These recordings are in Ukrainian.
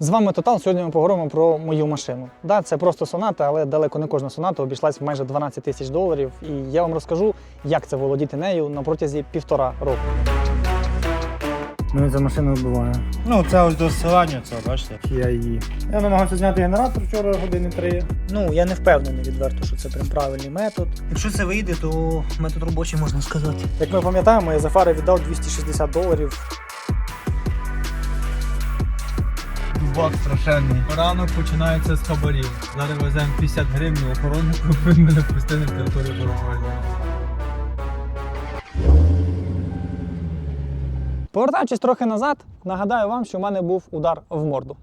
З вами Тотал. Сьогодні ми поговоримо про мою машину. Да, це просто соната, але далеко не кожна соната обійшлась в майже 12 тисяч доларів. І я вам розкажу, як це володіти нею на протязі півтора року. Мене ця машина вбиває. Ну, це ось до зсилання, це бачите. Я її. Я намагався зняти генератор вчора години три. Ну, я не впевнений відверто, що це прям правильний метод. Якщо це вийде, то метод робочий можна сказати. Як ми пам'ятаємо, я за фари віддав 260 доларів. Бак страшенний. Ранок починається з хабарів. Зараз веземо 50 гривень охороннику, він мене пустив на територію Боровольного. Повертаючись трохи назад, нагадаю вам, що в мене був удар в морду.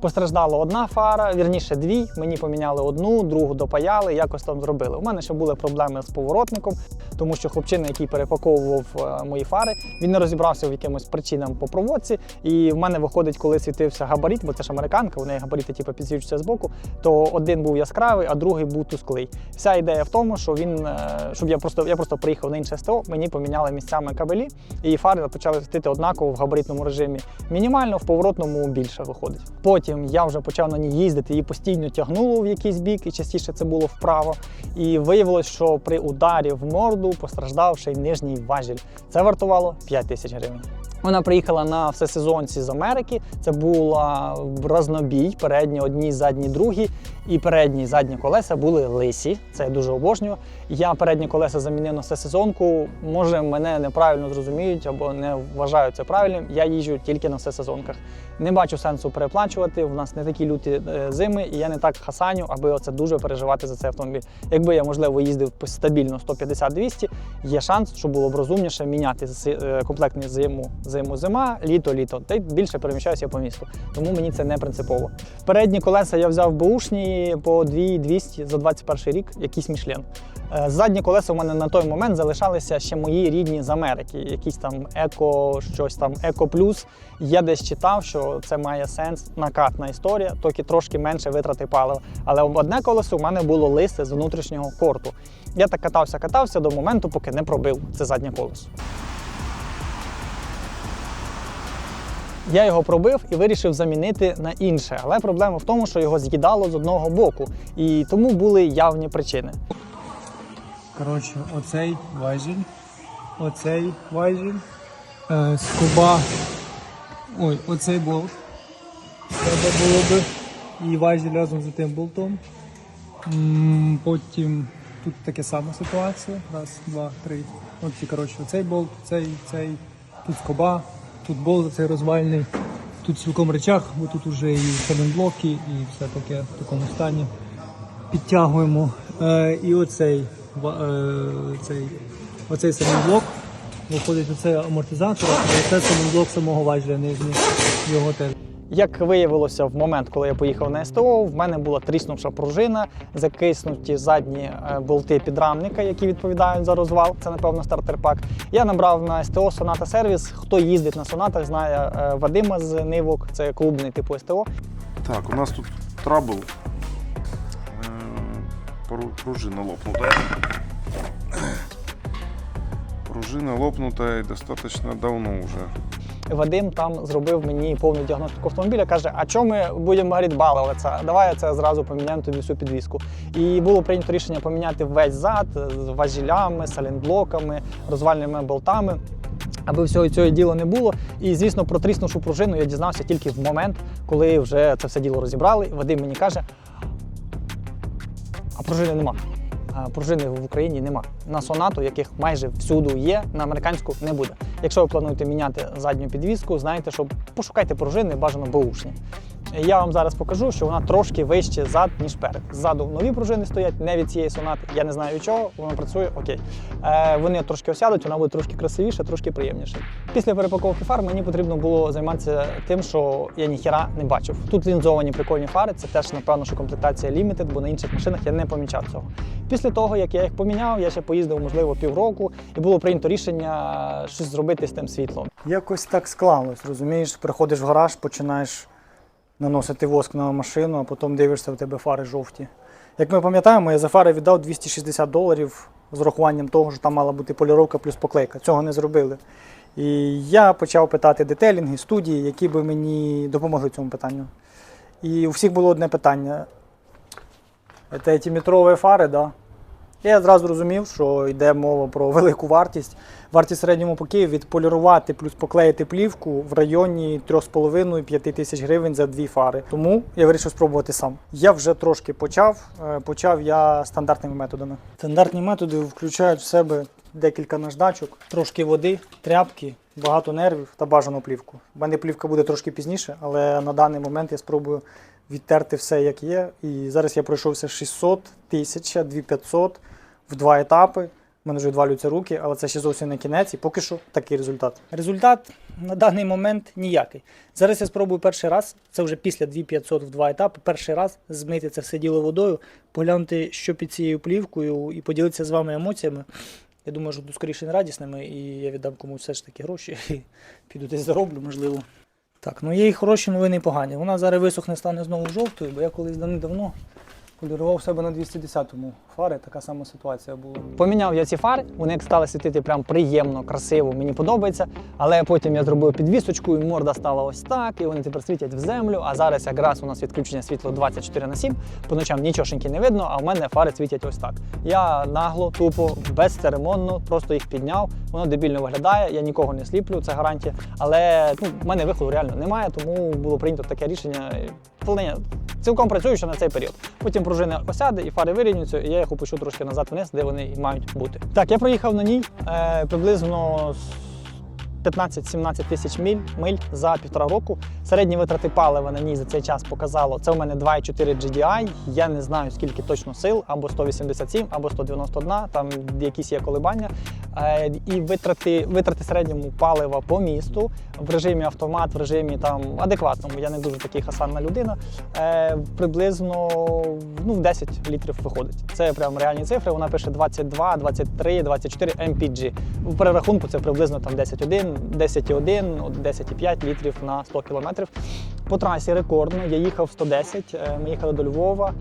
Постраждала одна фара, вірніше дві. Мені поміняли одну, другу допаяли, якось там зробили. У мене ще були проблеми з поворотником, тому що хлопчина, який перепаковував е, мої фари, він не розібрався в якимось причинам по проводці. І в мене виходить, коли світився габарит, бо це ж американка, у неї габарити типу, підсвічуються з боку, то один був яскравий, а другий був тусклий. Вся ідея в тому, що він, е, щоб я просто я просто приїхав на інше СТО, мені поміняли місцями кабелі, і фари почали світити однаково в габаритному режимі. Мінімально в поворотному більше виходить. Потім я вже почав на ній їздити, її постійно тягнуло в якийсь бік, і частіше це було вправо. І виявилось, що при ударі в морду постраждав ще й нижній важіль. Це вартувало 5 тисяч гривень. Вона приїхала на всесезонці з Америки. Це була разнобій, передні одні, задні, другі. І передні і задні колеса були лисі. Це я дуже обожнюю. Я передні колеса замінив на всесезонку. Може, мене неправильно зрозуміють або не вважають це правильним. Я їжджу тільки на всесезонках. Не бачу сенсу переплачувати. У нас не такі люті е, зими, і я не так хасаню, аби оце дуже переживати за цей автомобіль. Якби я, можливо, їздив стабільно 150-200, є шанс, що було б розумніше міняти е, зиму, зиму, зима, літо, літо. Та й більше переміщаюся по місту. Тому мені це не принципово. Передні колеса я взяв бушні по 2200 за 21 рік, якийсь мішлен. Е, Задні колеса у мене на той момент залишалися ще мої рідні з Америки. Якісь там еко, щось там еко плюс. Я десь читав, що це має сенс, накатна історія, тільки трошки менше витрати палива. Але одне колесо у мене було листе з внутрішнього корту. Я так катався, катався до моменту, поки не пробив це заднє колесо. Я його пробив і вирішив замінити на інше. Але проблема в тому, що його з'їдало з одного боку, і тому були явні причини. Коротше, оцей важіль, оцей важіль, е, скоба, ой, оцей болт. Треба було би. І важіль разом з тим болтом. Потім тут така сама ситуація. Раз, два, три. Оці, коротше, оцей болт, цей, цей, тут скоба, тут болт цей розвальний, тут цілком речах, бо тут вже і блоки, і все таке в такому стані. Підтягуємо. Е, і оцей, цей, оцей самий блок. Виходить оцей амортизатор, а це самий блок самого важеля нижній. Його теж. Як виявилося в момент, коли я поїхав на СТО, в мене була тріснувша пружина, закиснуті задні е, болти підрамника, які відповідають за розвал. Це напевно стартер-пак. Я набрав на СТО Sonata Сервіс. Хто їздить на сонатах, знає е, Вадима з Нивок, це клубний типу СТО. Так, у нас тут трабл. Пружина лопнутая. Пружина лопнутая и достаточно давно уже. Вадим там зробив мені повну діагностику автомобіля. каже: А чому ми будемо говорити? Давай я це зразу поміняємо тобі всю підвіску. І було прийнято рішення поміняти весь зад з важілями, салінблоками, розвальними болтами. Аби всього цього діла не було. І звісно, про тріснувшу пружину я дізнався тільки в момент, коли вже це все діло розібрали. Вадим мені каже: пружини нема. Пружини в Україні нема. На сонату, яких майже всюди є, на американську не буде. Якщо ви плануєте міняти задню підвіску, знайте, що пошукайте пружини бажано беушні. Я вам зараз покажу, що вона трошки вище зад, ніж перед. Ззаду нові пружини стоять, не від цієї сонати. Я не знаю від чого, воно працює окей. Е, вони трошки осядуть, вона буде трошки красивіша, трошки приємніша. Після перепаковки фар мені потрібно було займатися тим, що я ніхіра не бачив. Тут лінзовані прикольні фари, це теж напевно, що комплектація Limited, бо на інших машинах я не помічав цього. Після того, як я їх поміняв, я ще поїздив, можливо, півроку, і було прийнято рішення щось зробити з тим світлом. Якось так склалось, розумієш, приходиш в гараж, починаєш наносити воск на машину, а потім дивишся, в тебе фари жовті. Як ми пам'ятаємо, я за фари віддав 260 доларів з урахуванням того, що там мала бути поліровка плюс поклейка. Цього не зробили. І я почав питати детелінги, студії, які би мені допомогли цьому питанню. І у всіх було одне питання: це ті метрові фари, да? Я зразу розумів, що йде мова про велику вартість. Вартість середньому по відполірувати плюс поклеїти плівку в районі 3,5-5 тисяч гривень за дві фари. Тому я вирішив спробувати сам. Я вже трошки почав. Е, Почав я стандартними методами. Стандартні методи включають в себе декілька наждачок, трошки води, тряпки, багато нервів та бажану плівку. У мене плівка буде трошки пізніше, але на даний момент я спробую відтерти все, як є. І зараз я пройшовся 600, 1000, 2500 в два етапи. У мене вже відвалюються руки, але це ще зовсім не кінець, і поки що такий результат. Результат на даний момент ніякий. Зараз я спробую перший раз, це вже після 2500 в два етапи, перший раз змити це все діло водою, поглянути, що під цією плівкою, і поділитися з вами емоціями. Я думаю, що скоріше не радісними, і я віддам комусь все ж таки гроші. і Піду десь зароблю, можливо. Так, ну є і хороші новини погані. Вона зараз висохне, стане знову жовтою, бо я колись давно полірував себе на 210-му фари, така сама ситуація була. Поміняв я ці фари, вони стали світити прям приємно, красиво, мені подобається. Але потім я зробив підвісочку, і морда стала ось так, і вони тепер світять в землю. А зараз якраз у нас відключення світла 24 на 7. По ночам нічошеньки не видно, а в мене фари світять ось так. Я нагло, тупо, безцеремонно, просто їх підняв. Воно дебільно виглядає, я нікого не сліплю, це гарантія. Але ну, в мене виходу реально немає, тому було прийнято таке рішення. Цілком працюючи на цей період. Потім пружина осяде і фари вирівнюються, і я їх опущу трошки назад вниз, де вони і мають бути. Так, я проїхав на ній е, приблизно 15-17 тисяч миль, миль за півтора року. Середні витрати палива на ній за цей час показало. Це у мене 2,4 GDI. Я не знаю скільки точно сил, або 187, або 191, там якісь є колебання. Е, і витрати, витрати середньому палива по місту в режимі автомат, в режимі там адекватному. Я не дуже такий хасанна людина. Е, приблизно ну, в 10 літрів виходить. Це прям реальні цифри. Вона пише 22, 23, 24 MPG. В перерахунку це приблизно там 10,1, 10,1, 10,5 літрів на 100 кілометрів. По трасі рекордно. Я їхав 110, е, ми їхали до Львова.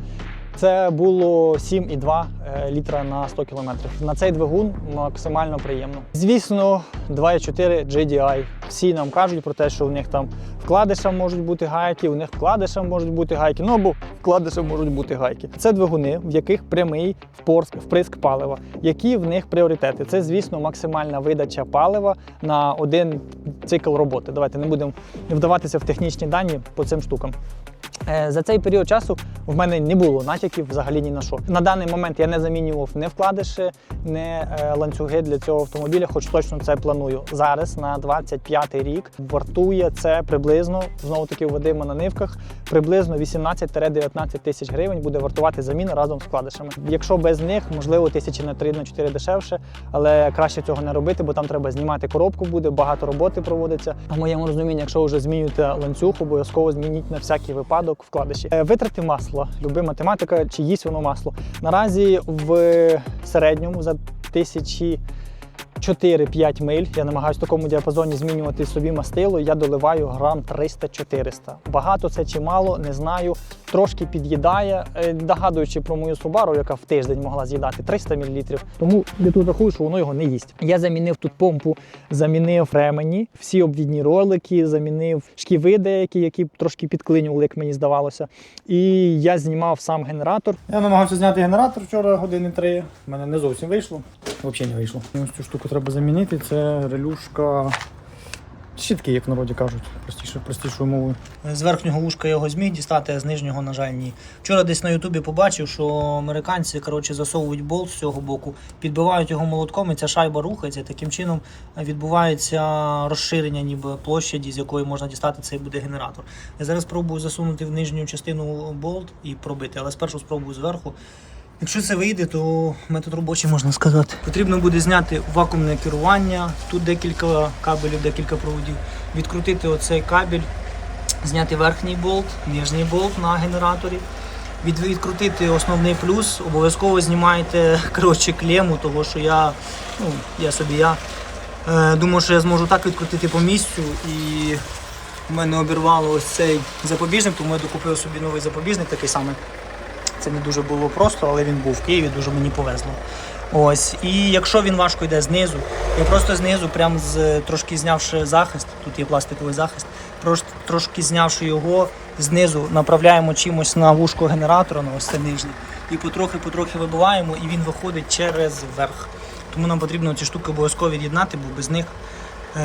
Це було 7,2 е, літра на 100 кілометрів. На цей двигун максимально приємно. Звісно, 2,4 GDI. Всі нам кажуть про те, що в них там вкладишем можуть бути гайки, у них вкладишем можуть бути гайки, ну або вкладишем можуть бути гайки. Це двигуни, в яких прямий впорск, вприск палива. Які в них пріоритети? Це, звісно, максимальна видача палива на один цикл роботи. Давайте не будемо вдаватися в технічні дані по цим штукам. Е, За цей період часу в мене не було натяків взагалі ні на що. На даний момент я не замінював не вкладиші, не ланцюги для цього автомобіля, хоч точно це планую. Зараз на 25-й рік вартує це приблизно знову таки Вадима на нивках. Приблизно 18-19 тисяч гривень буде вартувати заміна разом з вкладишами. Якщо без них, можливо, тисячі на 3 на 4 дешевше, але краще цього не робити, бо там треба знімати коробку, буде багато роботи проводиться. В моєму розумінні, якщо вже змінюєте ланцюг, обов'язково змініть на всякий випадок вкладиші. Е, Витрати масла, люби математика, чи їсть воно масло. Наразі в середньому за тисячі 4-5 миль. Я намагаюся в такому діапазоні змінювати собі мастило. Я доливаю грам 300-400. Багато це чи мало, не знаю. Трошки під'їдає, Е, догадуючи про мою Subaru, яка в тиждень могла з'їдати 300 мл. Тому я тут рахую, що воно його не їсть. Я замінив тут помпу, замінив ремені, всі обвідні ролики, замінив шківи деякі, які трошки підклинювали, як мені здавалося. І я знімав сам генератор. Я намагався зняти генератор вчора години три. У мене не зовсім вийшло. Взагалі не вийшло. Цю штуку треба замінити. Це релюшка. Щітки, як в народі кажуть, простіше, простішою мовою. З верхнього вушка його зміг дістати, а з нижнього, на жаль, ні. Вчора десь на Ютубі побачив, що американці коротше, засовують болт з цього боку, підбивають його молотком, і ця шайба рухається. Таким чином відбувається розширення ніби площаді, з якої можна дістати цей буде генератор. Я зараз спробую засунути в нижню частину болт і пробити, але спершу спробую зверху. Якщо це вийде, то метод робочий можна сказати. Потрібно буде зняти вакуумне керування. Тут декілька кабелів, декілька проводів. Відкрутити оцей кабель, зняти верхній болт, нижній болт на генераторі. Від, відкрутити основний плюс, обов'язково знімайте коротше, клему, того що я, ну, я собі я е, думав, що я зможу так відкрутити по місцю і в мене обірвало ось цей запобіжник, тому я докупив собі новий запобіжник такий самий. Це не дуже було просто, але він був в Києві, дуже мені повезло. Ось. І якщо він важко йде знизу, я просто знизу, прям з трошки знявши захист, тут є пластиковий захист, просто трошки знявши його, знизу направляємо чимось на вушко генератора, на ось це нижнє, і потрохи-потрохи вибиваємо, і він виходить через верх. Тому нам потрібно ці штуки обов'язково від'єднати, бо без них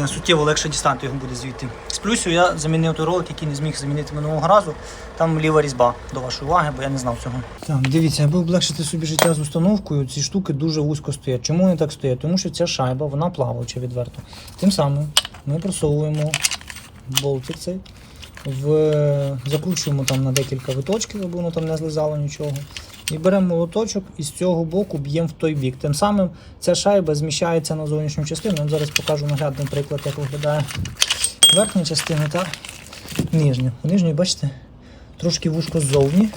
суттєво легше дістати його буде звідти. З плюсів я замінив той ролик, який не зміг замінити минулого разу. Там ліва різьба до вашої уваги, бо я не знав цього. Так, дивіться, аби облегшити собі життя з установкою, ці штуки дуже вузько стоять. Чому вони так стоять? Тому що ця шайба, вона плаваюча відверто. Тим самим ми просовуємо болтик цей, в... закручуємо там на декілька виточків, аби воно там не злизало нічого. І беремо молоточок і з цього боку б'ємо в той бік. Тим самим ця шайба зміщається на зовнішню частину. Я зараз покажу наглядний приклад, як виглядає верхня частина та нижня. У нижній, бачите, трошки вушко ззовні,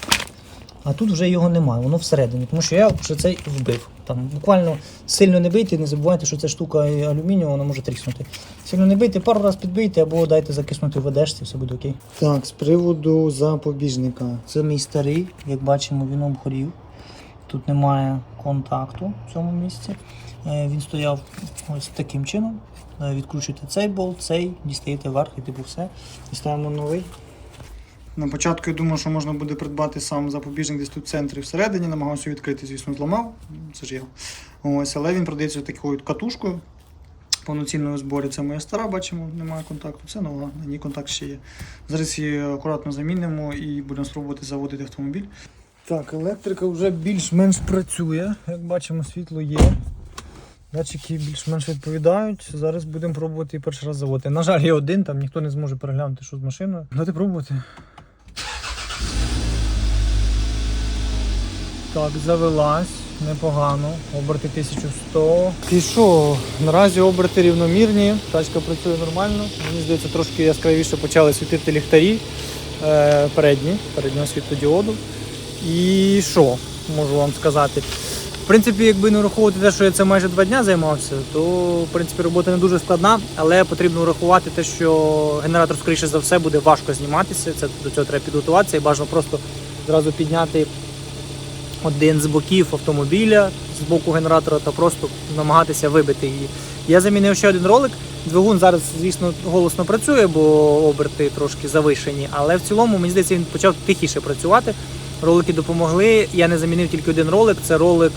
а тут вже його немає, воно всередині, тому що я вже цей вбив. Там буквально сильно не бийте, не забувайте, що ця штука алюмінієва, вона може тріснути. Сильно не бийте, пару разів підбийте або дайте закиснути в ведешці, все буде окей. Так, з приводу запобіжника. Це мій старий, як бачимо, він обгорів. Тут немає контакту в цьому місці. Е, Він стояв ось таким чином. Е, Відкручуєте цей болт, цей, дістаєте вверх і типу все. І ставимо новий. На початку я думав, що можна буде придбати сам запобіжник десь тут в центрі всередині, намагався відкрити, звісно, зламав. Це ж я. Ось, але він продається такою катушкою. Повноцінною зборі. Це моя стара, бачимо, немає контакту. Це нова, на ній контакт ще є. Зараз її акуратно замінимо і будемо спробувати заводити автомобіль. Так, електрика вже більш-менш працює. Як бачимо, світло є. Датчики більш-менш відповідають. Зараз будемо пробувати і перший раз заводити. На жаль, є один, там ніхто не зможе переглянути, що з машиною. Давайте пробувати. Так, завелась. Непогано. Оберти 1100. І що? Наразі оберти рівномірні. Тачка працює нормально. Мені здається, трошки яскравіше почали світити ліхтарі е, передні, переднього світлодіоду. І що можу вам сказати? В принципі, якби не враховувати те, що я це майже два дня займався, то в принципі робота не дуже складна, але потрібно врахувати те, що генератор, скоріше за все, буде важко зніматися. Це до цього треба підготуватися і бажано просто зразу підняти один з боків автомобіля з боку генератора та просто намагатися вибити її. Я замінив ще один ролик. Двигун зараз, звісно, голосно працює, бо оберти трошки завишені, але в цілому, мені здається, він почав тихіше працювати. Ролики допомогли. Я не замінив тільки один ролик, це ролик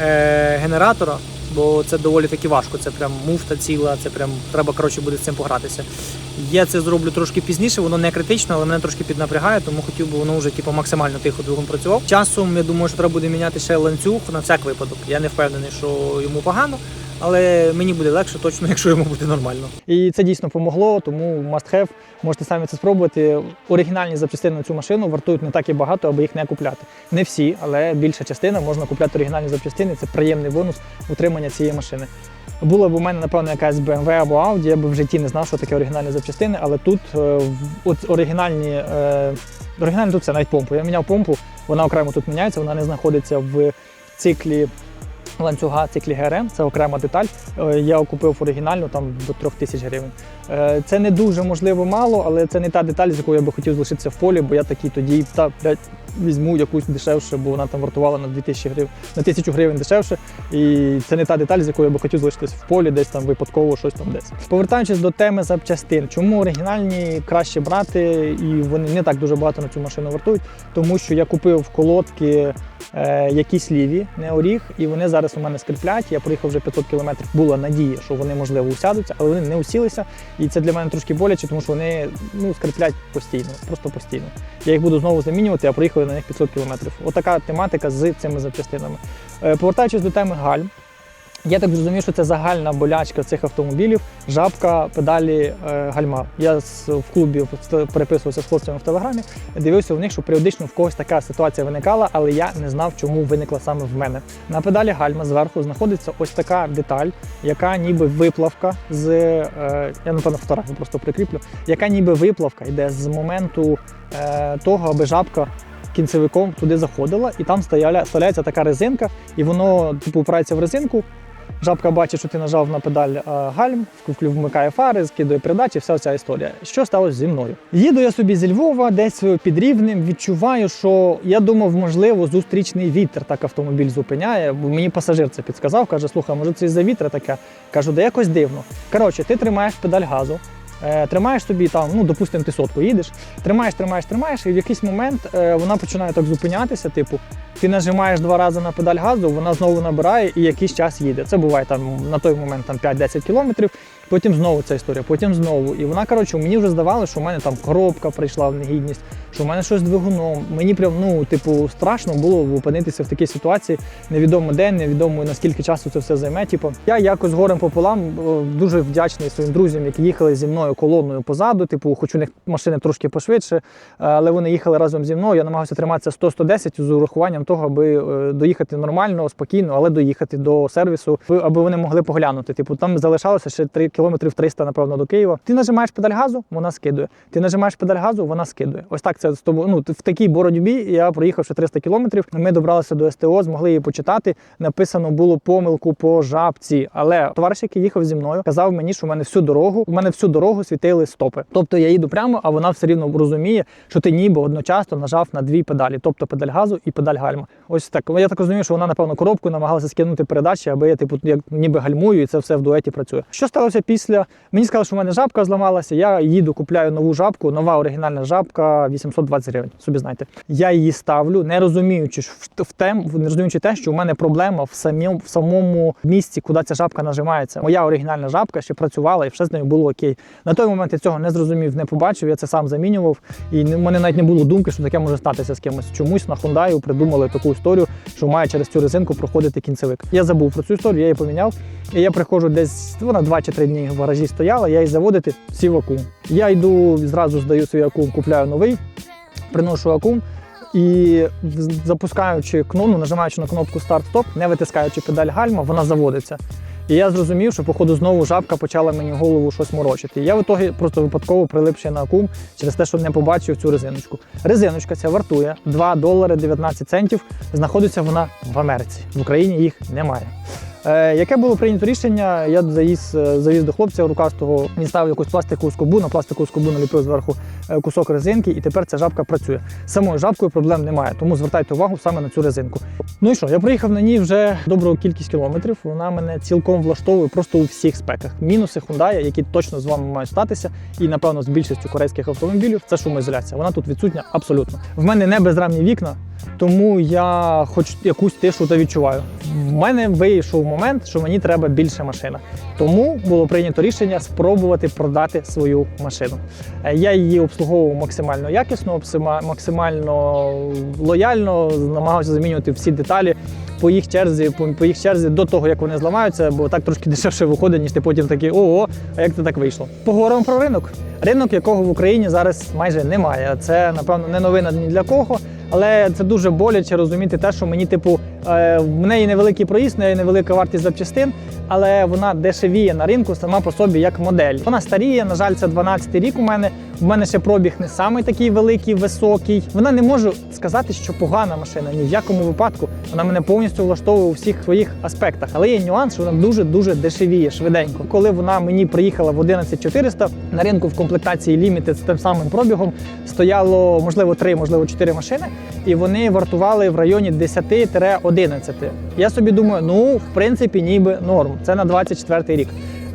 е- генератора, бо це доволі таки важко. Це прям муфта ціла, це прям треба коротше буде з цим погратися. Я це зроблю трошки пізніше, воно не критично, але мене трошки піднапрягає, тому хотів би воно вже типу, максимально тихо двигун працював. Часом я думаю, що треба буде міняти ще ланцюг на всяк випадок. Я не впевнений, що йому погано, але мені буде легше, точно, якщо йому буде нормально. І це дійсно помогло, тому must have. Можете самі це спробувати. Оригінальні запчастини на цю машину вартують не так і багато, аби їх не купляти. Не всі, але більша частина можна купляти оригінальні запчастини. Це приємний бонус утримання цієї машини. Була б у мене, напевно, якась BMW або Audi, я б в житті не знав, що таке оригінальні запчастини, але тут е, от оригінальні, е, оригінальні тут це навіть помпу. Я міняв помпу, вона окремо тут міняється, вона не знаходиться в циклі ланцюга циклі ГРМ, це окрема деталь. Е, Я купив оригінальну там до 3 тисяч гривень. Е, Це не дуже можливо мало, але це не та деталь, з якою я би хотів залишитися в полі, бо я такий тоді та візьму якусь дешевше, бо вона там вартувала на 2000 гривень, на 1000 гривень дешевше. І це не та деталь, з якою я би хотів залишитися в полі, десь там випадково щось там десь. Повертаючись до теми запчастин, чому оригінальні краще брати, і вони не так дуже багато на цю машину вартують, тому що я купив колодки е, якісь ліві, не оріг, і вони зараз у мене скріплять. Я проїхав вже 500 кілометрів. Була надія, що вони можливо усядуться, але вони не усілися. І це для мене трошки боляче, тому що вони ну, скріплять постійно, просто постійно. Я їх буду знову замінювати, а на них 500 кілометрів. Отака тематика з цими запчастинами. Е, Повертаючись до теми гальм. Я так зрозумів, що це загальна болячка цих автомобілів, жабка педалі е, гальма. Я в клубі переписувався з хлопцями в телеграмі, дивився в них, що періодично в когось така ситуація виникала, але я не знав, чому виникла саме в мене. На педалі гальма зверху знаходиться ось така деталь, яка ніби виплавка з е, я напевно фотографію просто прикріплю, яка ніби виплавка йде з моменту е, того, аби жабка. Кінцевиком туди заходила, і там стояля, вставляється така резинка, і воно типу впирається в резинку, Жабка бачить, що ти нажав на педаль е, гальм, вмикає фари, скидує передачі, вся ця історія. Що сталося зі мною? Їду я собі зі Львова, десь під рівнем, відчуваю, що я думав, можливо, зустрічний вітер так автомобіль зупиняє. Бо мені пасажир це підказав, каже: слухай, може це із-за вітра таке. Кажу, да якось дивно. Коротше, ти тримаєш педаль газу. Е, Тримаєш собі там, ну допустимо, ти сотку їдеш, тримаєш, тримаєш, тримаєш, і в якийсь момент е, вона починає так зупинятися. Типу, ти нажимаєш два рази на педаль газу, вона знову набирає і якийсь час їде. Це буває там на той момент там 5-10 кілометрів. Потім знову ця історія, потім знову. І вона, коротше, мені вже здавалося, що в мене там коробка прийшла в негідність, що в мене щось з двигуном. Мені прям, ну, типу, страшно було опинитися в такій ситуації. Невідомо де, невідомо наскільки часу це все займе. Типу, я якось горем пополам е, дуже вдячний своїм друзям, які їхали зі мною колоною позаду. Типу, хоч у них машини трошки пошвидше, е, але вони їхали разом зі мною. Я намагався триматися 100-110 з урахуванням того, аби е, доїхати нормально, спокійно, але доїхати до сервісу, аби вони могли поглянути. Типу, там залишалося ще 3 кілометрів 300, напевно, до Києва. Ти нажимаєш педаль газу, вона скидує. Ти нажимаєш педаль газу, вона скидує. Ось так це з тобою. Ну в такій боротьбі я проїхав ще 300 кілометрів. Ми добралися до СТО, змогли її почитати. Написано було помилку по жабці. Але товариш, який їхав зі мною, казав мені, що в мене всю дорогу, у мене всю дорогу світили стопи. Тобто я їду прямо, а вона все рівно розуміє, що ти ніби одночасно нажав на дві педалі, тобто педаль газу і педаль гальма. Ось так. Я так розумію, що вона, напевно, коробку намагалася скинути передачі, аби я типу як ніби гальмую, і це все в дуеті працює. Що сталося після? Мені сказали, що в мене жабка зламалася. Я їду, купляю нову жабку, нова оригінальна жабка 820 гривень. Собі знаєте. Я її ставлю, не розуміючи в, тем, не розуміючи те, що у мене проблема в самому, в самому місці, куди ця жабка нажимається. Моя оригінальна жабка ще працювала і все з нею було окей. На той момент я цього не зрозумів, не побачив. Я це сам замінював, і в мене навіть не було думки, що таке може статися з кимось. Чомусь на Hyundai придумали таку історію, що має через цю резинку проходити кінцевик. Я забув про цю історію, я її поміняв. І я приходжу десь вона 2 чи 3 дні в гаражі стояла, я її заводити сів акум. Я йду зразу здаю свій акум, купляю новий, приношу акум. І запускаючи кнопку, ну, нажимаючи на кнопку старт-стоп, не витискаючи педаль гальма, вона заводиться. І я зрозумів, що, походу, знову жабка почала мені голову щось морочити. І я в ітогі просто випадково прилип ще на акум через те, що не побачив цю резиночку. Резиночка ця вартує 2 долари 19 центів. Знаходиться вона в Америці. В Україні їх немає. Е, яке було прийнято рішення? Я завіз, е, завіз до хлопця рукастого, він ставив якусь пластикову скобу, на пластикову скобу наліпив зверху е, кусок резинки, і тепер ця жабка працює. Самою жабкою проблем немає, тому звертайте увагу саме на цю резинку. Ну і що, я проїхав на ній вже добру кількість кілометрів. Вона мене цілком влаштовує просто у всіх спеках. Мінуси Hyundai, які точно з вами мають статися, і напевно з більшістю корейських автомобілів, це шумоізоляція. Вона тут відсутня абсолютно. В мене не безрамні вікна, тому я хоч якусь тишу та відчуваю. В мене вийшов момент, що мені треба більше машина. Тому було прийнято рішення спробувати продати свою машину. Е, Я її обслуговував максимально якісно, максимально лояльно, намагався замінювати всі деталі по їх черзі, по, їх черзі до того, як вони зламаються, бо так трошки дешевше виходить, ніж ти потім такий ого, а як це так вийшло? Поговоримо про ринок. Ринок, якого в Україні зараз майже немає. Це напевно не новина ні для кого. Але це дуже боляче розуміти те, що мені, типу, е, в неї невеликий проїзд, в неї невелика вартість запчастин, але вона дешевіє на ринку сама по собі як модель. Вона старіє, на жаль, це 12-й рік у мене. В мене ще пробіг не самий такий великий, високий. Вона не можу сказати, що погана машина ні в якому випадку. Вона мене повністю влаштовує у всіх своїх аспектах. Але є нюанс, що вона дуже дуже дешевіє швиденько. Коли вона мені приїхала в 11400, на ринку в комплектації Limited з тим самим пробігом стояло можливо 3, можливо 4 машини, і вони вартували в районі 10-11. Я собі думаю, ну в принципі, ніби норм. Це на 24 рік.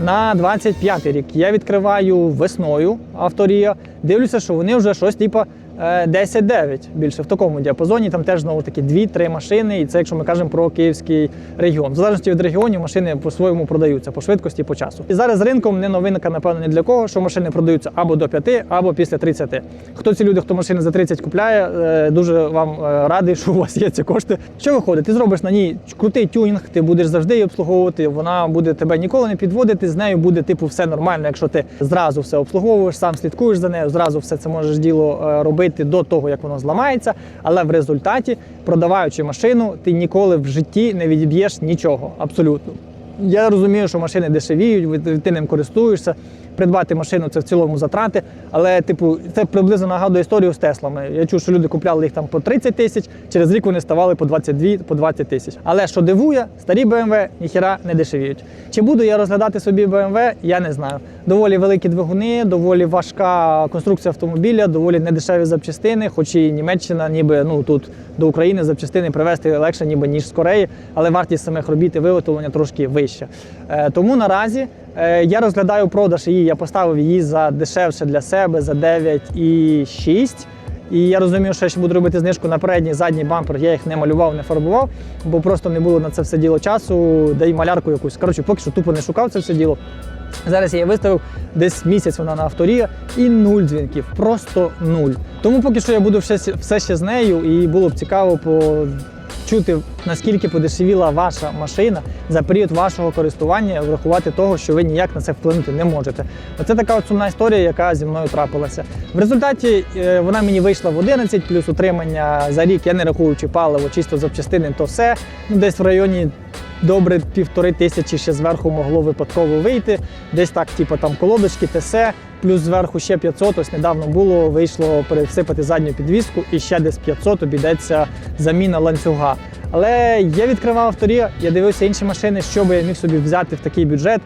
На 25 рік я відкриваю весною авторія. Дивлюся, що вони вже щось типа 10-9 більше в такому діапазоні. Там теж знову таки 2-3 машини. І це якщо ми кажемо про київський регіон. В залежності від регіонів машини по-своєму продаються по швидкості, по часу. І зараз ринком не новинка, напевно, не для кого, що машини продаються або до 5, або після 30. Хто ці люди, хто машини за 30 купляє, е, дуже вам е, радий, що у вас є ці кошти. Що виходить? Ти зробиш на ній крутий тюнінг, ти будеш завжди її обслуговувати. Вона буде тебе ніколи не підводити. З нею буде типу все нормально, якщо ти зразу все обслуговуєш, сам слідкуєш за нею, зразу все це можеш діло е, робити до того, як воно зламається. Але в результаті, продаваючи машину, ти ніколи в житті не відіб'єш нічого абсолютно. Я розумію, що машини дешевіють, ти ним користуєшся. Придбати машину це в цілому затрати. Але, типу, це приблизно нагадує історію з Теслами. Я чув, що люди купляли їх там по 30 тисяч, через рік вони ставали по 22, по 20 тисяч. Але що дивує, старі BMW ніхіра не дешевіють. Чи буду я розглядати собі BMW, я не знаю. Доволі великі двигуни, доволі важка конструкція автомобіля, доволі недешеві запчастини, хоч і Німеччина, ніби ну тут до України запчастини привезти легше, ніби ніж з Кореї, але вартість самих робіт і виготовлення трошки вища. Е, тому наразі я розглядаю продаж її. Я поставив її за дешевше для себе за 9,6. І я розумію, що я ще буду робити знижку на передній задній бампер. Я їх не малював, не фарбував, бо просто не було на це все діло часу, де й малярку якусь. Коротше, поки що тупо не шукав це все діло. Зараз я її виставив десь місяць вона на авторі і нуль дзвінків, просто нуль. Тому поки що я буду все, все ще з нею, і було б цікаво почути, наскільки подешевіла ваша машина за період вашого користування, врахувати того, що ви ніяк на це вплинути не можете. Оце така от сумна історія, яка зі мною трапилася. В результаті е, вона мені вийшла в 11, плюс утримання за рік, я не рахуючи паливо, чисто запчастини, то все. Ну, десь в районі добре півтори тисячі ще зверху могло випадково вийти. Десь так, типу там колодочки, тесе, плюс зверху ще 500. Ось недавно було, вийшло пересипати задню підвіску і ще десь 500 обійдеться заміна ланцюга. Але я відкривав авторі, я дивився інші машини, що би я міг собі взяти в такий бюджет.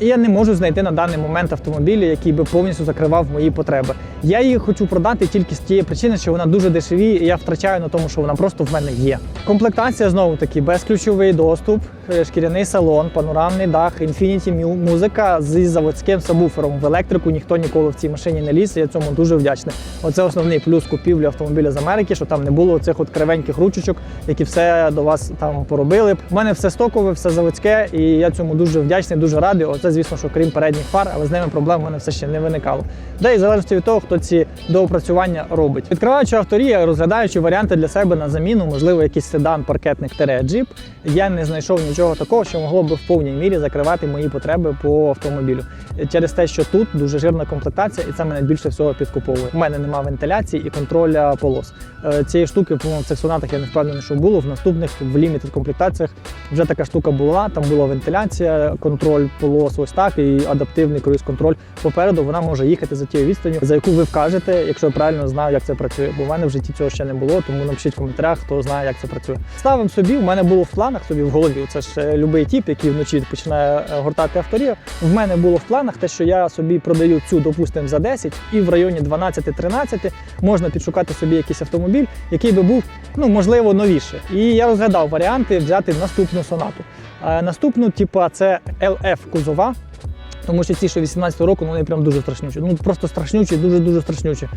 І я не можу знайти на даний момент автомобілі, який би повністю закривав мої потреби. Я її хочу продати тільки з тієї причини, що вона дуже дешеві, і я втрачаю на тому, що вона просто в мене є. Комплектація знову таки безключовий доступ, шкіряний салон, панорамний дах, Infinity музика зі заводським сабвуфером. В електрику ніхто ніколи в цій машині не ліз. Я цьому дуже вдячний. Оце основний плюс купівлі автомобіля з Америки, що там не було цих от кривеньких ручечок, які все до вас там поробили. У мене все стокове, все заводське, і я цьому дуже вдячний, дуже радий. Оце, звісно, що крім передніх фар, але з ними проблем в мене все ще не виникало. Да і залежності від того, хто ці доопрацювання робить. Відкриваючи авторія, розглядаючи варіанти для себе на заміну, можливо, якийсь седан, паркетник тере джип, я не знайшов нічого такого, що могло б в повній мірі закривати мої потреби по автомобілю. Через те, що тут дуже жирна комплектація, і це мене більше всього підкуповує. У мене немає вентиляції і контроля полос. Е, Цієї штуки, в цих сонатах я не впевнений, що було. В наступних в лімітед комплектаціях вже така штука була. Там була вентиляція, контроль полос, ось так, і адаптивний круїз-контроль. Попереду вона може їхати за тією відстанню, за яку ви вкажете, якщо я правильно знаю, як це працює. Бо в мене в житті цього ще не було, тому напишіть в коментарях, хто знає, як це працює. Ставимо собі. У мене було в планах собі в голові. Це ж е, любий тіп, який вночі починає е, гортати авторію. В мене було в планах те, що я собі продаю цю, допустимо, за 10, і в районі 12-13 можна підшукати собі якийсь автомобіль, який би був ну можливо новіше. І я розглядав варіанти взяти наступну сонату. Е, Наступну, типу, це LF кузова. Тому що ці, що 18 року, ну вони прям дуже страшнючі. Ну просто страшнючі, дуже дуже страшнючі.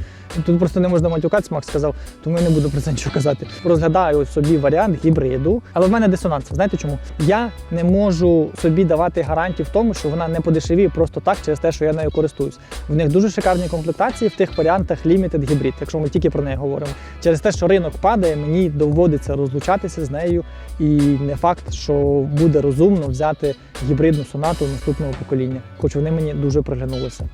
Тут просто не можна матюкатися, Макс сказав, тому я не буду про це нічого казати. Розглядаю собі варіант гібриду, але в мене дисонанс. Знаєте чому? Я не можу собі давати гарантії в тому, що вона не подешевіє просто так, через те, що я нею користуюсь. В них дуже шикарні комплектації в тих варіантах Limited Hybrid, якщо ми тільки про неї говоримо. Через те, що ринок падає, мені доводиться розлучатися з нею, і не факт, що буде розумно взяти гібридну сонату наступного покоління, хоч вони мені дуже приглянулися.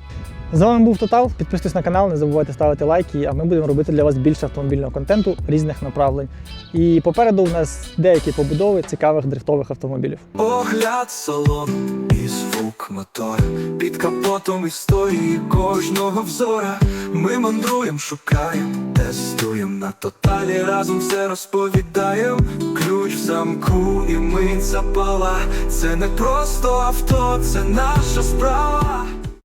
З вами був Тотал. Підписуйтесь на канал, не забувайте ставити лайки, а ми будемо робити для вас більше автомобільного контенту різних направлень. І попереду у нас деякі побудови цікавих дрифтових автомобілів. Огляд салон і звук мотора Під капотом історії кожного взора Ми мандруєм, шукаєм, тестуєм на тоталі Разом все розповідаєм Ключ в замку і мить запала Це не просто авто, це наша справа